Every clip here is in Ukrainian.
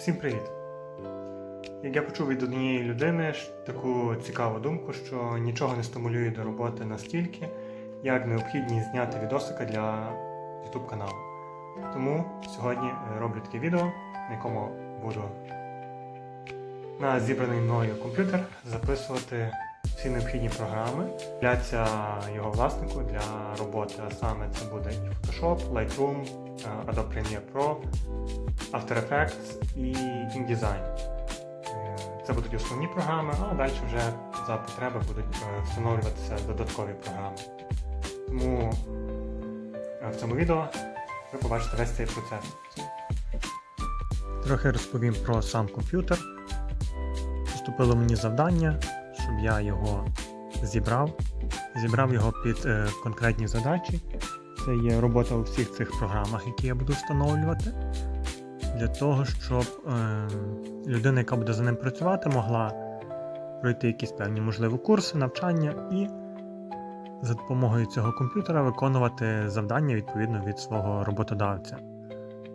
Всім привіт! Як я почув від однієї людини таку цікаву думку, що нічого не стимулює до роботи настільки, як необхідність зняти відосика для YouTube каналу. Тому сьогодні е, роблю таке відео, на якому буду на зібраний мною комп'ютер записувати всі необхідні програми для його власнику для роботи. А саме це буде і Photoshop, Lightroom, Adobe Premiere Pro, After Effects і InDesign. Е, Це будуть основні програми, а далі вже за потреби будуть е, встановлюватися додаткові програми. Тому е, в цьому відео ви побачите весь цей процес. Трохи розповім про сам комп'ютер. Поступило мені завдання, щоб я його зібрав. Зібрав його під е, конкретні задачі. Це є робота у всіх цих програмах, які я буду встановлювати. Для того, щоб е, людина, яка буде за ним працювати, могла пройти якісь певні, можливо, курси, навчання і за допомогою цього комп'ютера виконувати завдання відповідно від свого роботодавця.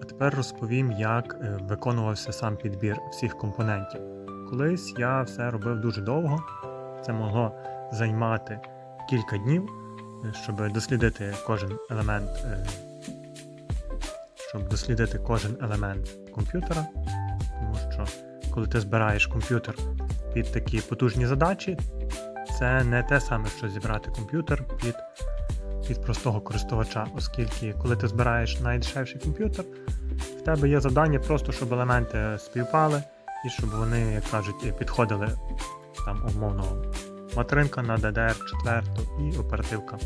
А тепер розповім, як е, виконувався сам підбір всіх компонентів. Колись я все робив дуже довго, це могло займати кілька днів, щоб дослідити кожен елемент, е, щоб дослідити кожен елемент комп'ютера. Тому що коли ти збираєш комп'ютер під такі потужні задачі, це не те саме, що зібрати комп'ютер під, під простого користувача, оскільки коли ти збираєш найдешевший комп'ютер, в тебе є завдання просто, щоб елементи співпали і щоб вони, як кажуть, підходили там умовно материнка на DDR4 і оперативка.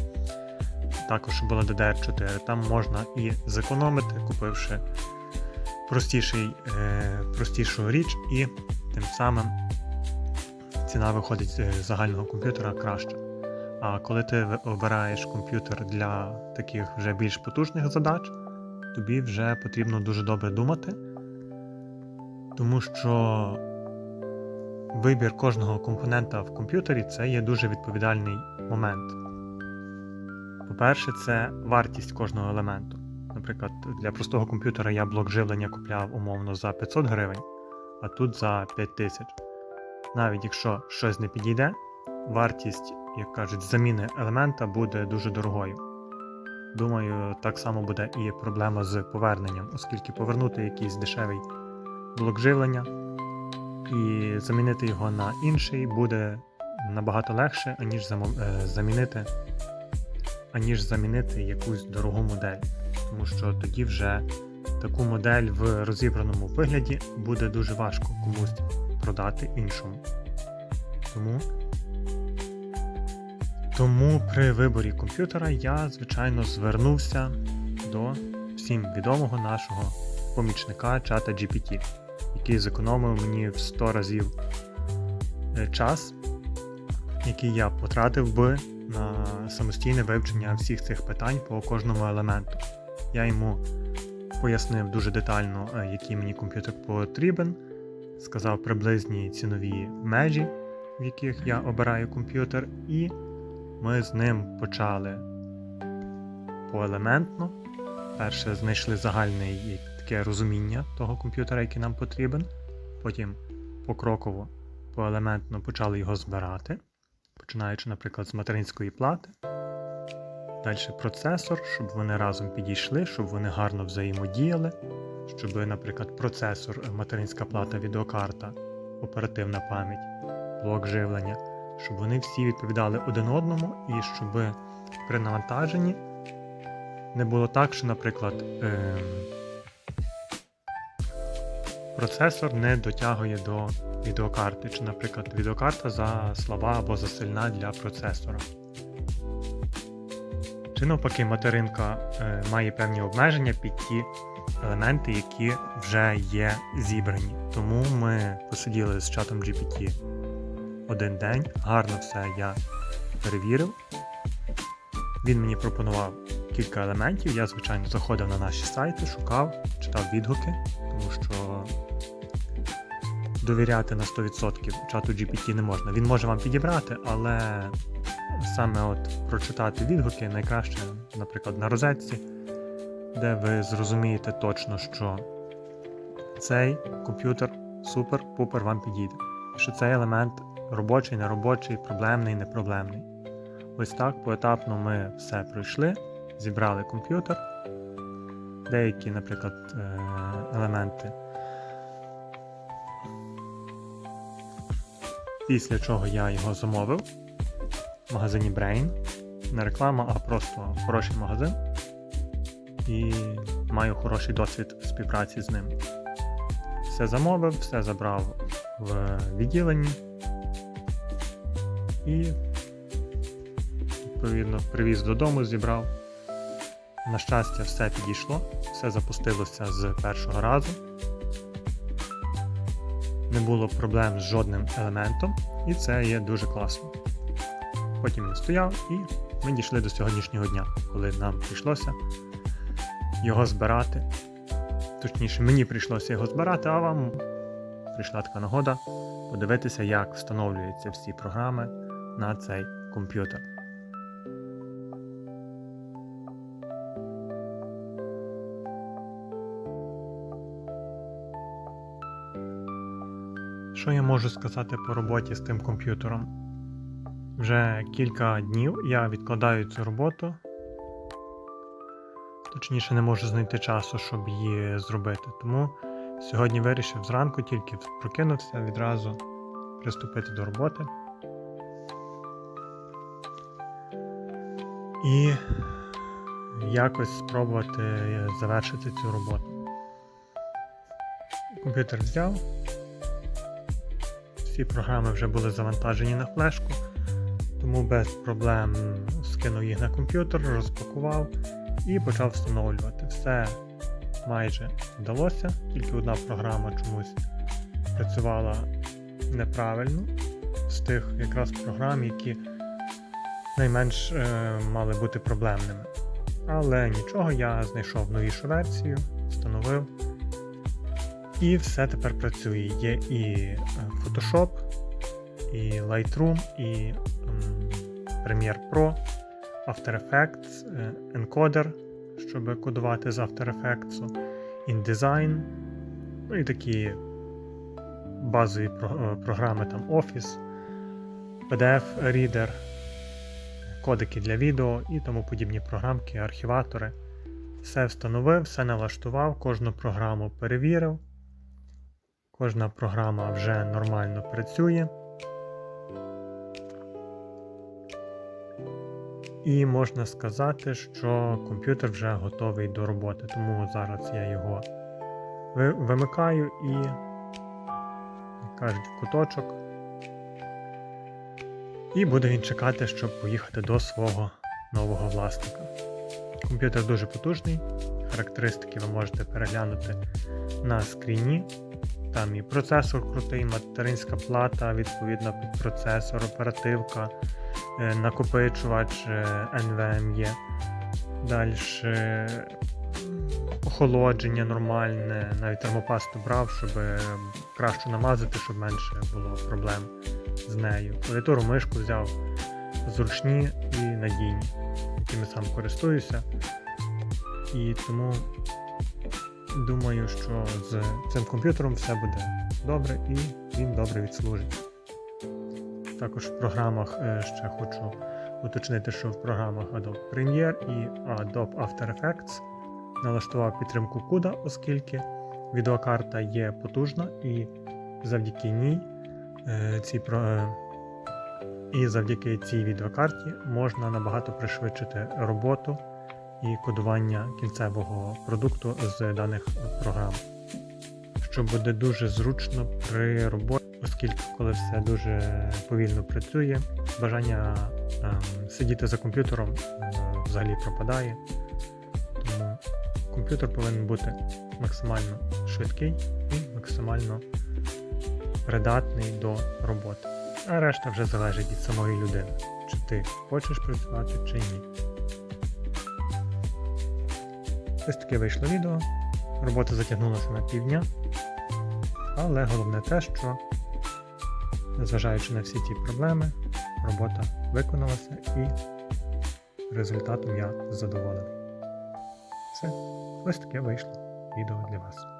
Також була DDR4. Там можна і зекономити, купивши простіший, е, простішу річ, і тим самим ціна виходить з загального комп'ютера краще. А коли ти обираєш комп'ютер для таких вже більш потужних задач, тобі вже потрібно дуже добре думати, тому що вибір кожного компонента в комп'ютері це є дуже відповідальний момент. По-перше, це вартість кожного елементу. Наприклад, для простого комп'ютера я блок живлення купляв умовно за 500 гривень, а тут за 5000. Навіть якщо щось не підійде, вартість, як кажуть, заміни елемента буде дуже дорогою. Думаю, так само буде і проблема з поверненням, оскільки повернути якийсь дешевий блок живлення і замінити його на інший буде набагато легше, аніж е, замінити, аніж замінити якусь дорогу модель. Тому що тоді вже таку модель в розібраному вигляді буде дуже важко комусь продати іншому. Тому, тому при виборі комп'ютера я, звичайно, звернувся до всім відомого нашого помічника чата GPT, який зекономив мені в 100 разів е, час, який я потратив би на самостійне вивчення всіх цих питань по кожному елементу. Я йому пояснив дуже детально, е, який мені комп'ютер потрібен, сказав приблизні цінові межі, в яких я обираю комп'ютер, і ми з ним почали поелементно. Перше знайшли загальне і таке розуміння того комп'ютера, який нам потрібен. Потім покроково, поелементно почали його збирати, починаючи, наприклад, з материнської плати. Далі процесор, щоб вони разом підійшли, щоб вони гарно взаємодіяли, щоб, наприклад, процесор, материнська плата, відеокарта, оперативна пам'ять, блок живлення, щоб вони всі відповідали один одному і щоб при навантаженні не було так, що, наприклад, ем, процесор не дотягує до відеокарти, чи, наприклад, відеокарта за слаба або за сильна для процесора. Чи навпаки, материнка е, має певні обмеження під ті елементи, які вже є зібрані. Тому ми посиділи з чатом GPT один день, гарно все я перевірив. Він мені пропонував кілька елементів. Я, звичайно, заходив на наші сайти, шукав, читав відгуки, тому що довіряти на 100% чату GPT не можна. Він може вам підібрати, але саме от прочитати відгуки найкраще, наприклад, на розетці, де ви зрозумієте точно, що цей комп'ютер супер-пупер вам підійде. Що цей елемент робочий, неробочий, проблемний, непроблемний. Ось так поетапно ми все пройшли, зібрали комп'ютер. Деякі, наприклад, е, елементи. Після чого я його замовив в магазині Brain. Не реклама, а просто хороший магазин. І маю хороший досвід співпраці з ним. Все замовив, все забрав в відділенні і відповідно привіз додому, зібрав. На щастя, все підійшло, все запустилося з першого разу. Не було проблем з жодним елементом, і це є дуже класно. Потім він стояв, і ми дійшли до сьогоднішнього дня, коли нам прийшлося його збирати. Точніше, мені прийшлося його збирати, а вам прийшла така нагода подивитися, як встановлюються всі програми на цей комп'ютер. Що я можу сказати по роботі з тим комп'ютером? Вже кілька днів я відкладаю цю роботу. Точніше, не можу знайти часу, щоб її зробити. Тому сьогодні вирішив зранку, тільки прокинувся, відразу приступити до роботи. І якось спробувати завершити цю роботу. Комп'ютер взяв. Всі програми вже були завантажені на флешку, тому без проблем скинув їх на комп'ютер, розпакував і почав встановлювати. Все майже вдалося, тільки одна програма чомусь працювала неправильно з тих якраз програм, які найменш е, мали бути проблемними. Але нічого, я знайшов новішу версію, встановив. І все тепер працює. Є і е, Photoshop, і Lightroom, і ем, Premiere Pro, After Effects, е, Encoder, щоб кодувати з After Effects, InDesign, ну і такі базові е, програми там Office, PDF Reader, кодики для відео і тому подібні програмки, архіватори. Все встановив, все налаштував, кожну програму перевірив. Кожна програма вже нормально працює. І можна сказати, що комп'ютер вже готовий до роботи, тому зараз я його вимикаю і, як кажуть, в куточок. І буде він чекати, щоб поїхати до свого нового власника. Комп'ютер дуже потужний, характеристики ви можете переглянути на скріні. Там і процесор крутий, материнська плата, відповідно під процесор, оперативка, е, накопичувач е, NVMe. Далі охолодження нормальне, навіть термопасту брав, щоб е, краще намазати, щоб менше було проблем з нею. Клавіатуру мишку взяв зручні і надійні, якими сам користуюся. І тому думаю, що з цим комп'ютером все буде добре і він добре відслужить. Також в програмах е, ще хочу уточнити, що в програмах Adobe Premiere і Adobe After Effects налаштував підтримку CUDA, оскільки відеокарта є потужна і завдяки ній е, ці про- е, і завдяки цій відеокарті можна набагато пришвидшити роботу і кодування кінцевого продукту з даних програм, що буде дуже зручно при роботі, оскільки коли все дуже повільно працює, бажання ем, сидіти за комп'ютером е, взагалі пропадає. Тому комп'ютер повинен бути максимально швидкий і максимально придатний до роботи. А решта вже залежить від самої людини, чи ти хочеш працювати, чи ні. Ось таке вийшло відео. Робота затягнулася на півдня. Але головне те, що, незважаючи на всі ті проблеми, робота виконалася і результатом я задоволений. Все, ось таке вийшло відео для вас.